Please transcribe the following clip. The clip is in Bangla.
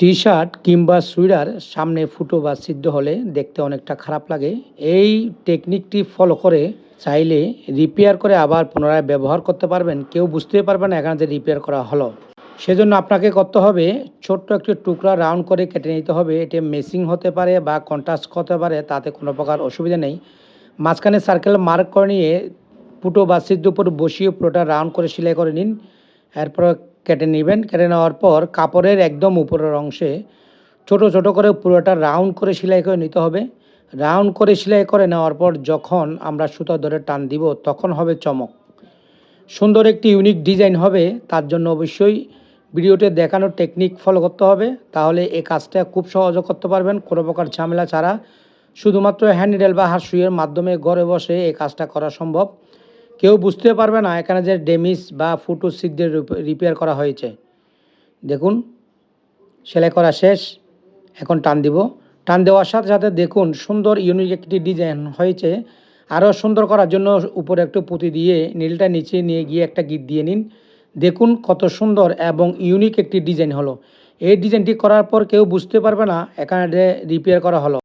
টি শার্ট কিংবা সুইডার সামনে ফুটো বা সিদ্ধ হলে দেখতে অনেকটা খারাপ লাগে। এই টেকনিকটি ফলো করে চাইলে রিপেয়ার করে আবার পুনরায় ব্যবহার করতে পারবেন। কেউ বুঝতেই পারবে না এখানে যে রিপেয়ার করা হলো। সেজন্য আপনাকে করতে হবে ছোট্ট একটি টুকরা রাউন্ড করে কেটে নিতে হবে। এটি মেসিং হতে পারে বা কন্ট্রাস্ট হতে পারে, তাতে কোনো প্রকার অসুবিধা নেই। মাঝখানে সার্কেল মার্ক করে নিয়ে ফুটো বা সিদ্ধ উপর বসিয়ে পুরোটা রাউন্ড করে সেলাই করে নিন। এরপর কেটে নেবেন। কেটে নেওয়ার পর কাপড়ের একদম উপরের অংশে ছোট ছোট করে পুরোটা রাউন্ড করে সেলাই করে নিতে হবে। রাউন্ড করে সেলাই করে নেওয়ার পর যখন আমরা সুতা ধরে টান দিব, তখন হবে চমক। সুন্দর একটি ইউনিক ডিজাইন হবে, তার জন্য অবশ্যই ভিডিওতে দেখানোর টেকনিক ফলো করতে হবে। তাহলে এই কাজটা খুব সহজে করতে পারবেন, কোনো প্রকার ঝামেলা ছাড়া। শুধুমাত্র হ্যান্ডেল বা হাত সুইয়ের মাধ্যমে ঘরে বসে এই কাজটা করা সম্ভব। কেউ বুঝতে পারবে না এখানে যে ডেমিস বা ফুটো সিকদের রিপেয়ার করা হয়েছে। দেখুন, সেলাই করা শেষ, এখন টান দিব। টান দেওয়ার সাথে সাথে দেখুন, সুন্দর ইউনিক একটি ডিজাইন হয়েছে। আরও সুন্দর করার জন্য উপরে একটু পুঁতি দিয়ে নীলটা নিচে নিয়ে গিয়ে একটা গিট দিয়ে নিন। দেখুন কত সুন্দর এবং ইউনিক একটি ডিজাইন হলো। এই ডিজাইনটি করার পর কেউ বুঝতে পারবে না এখানে রিপেয়ার করা হলো।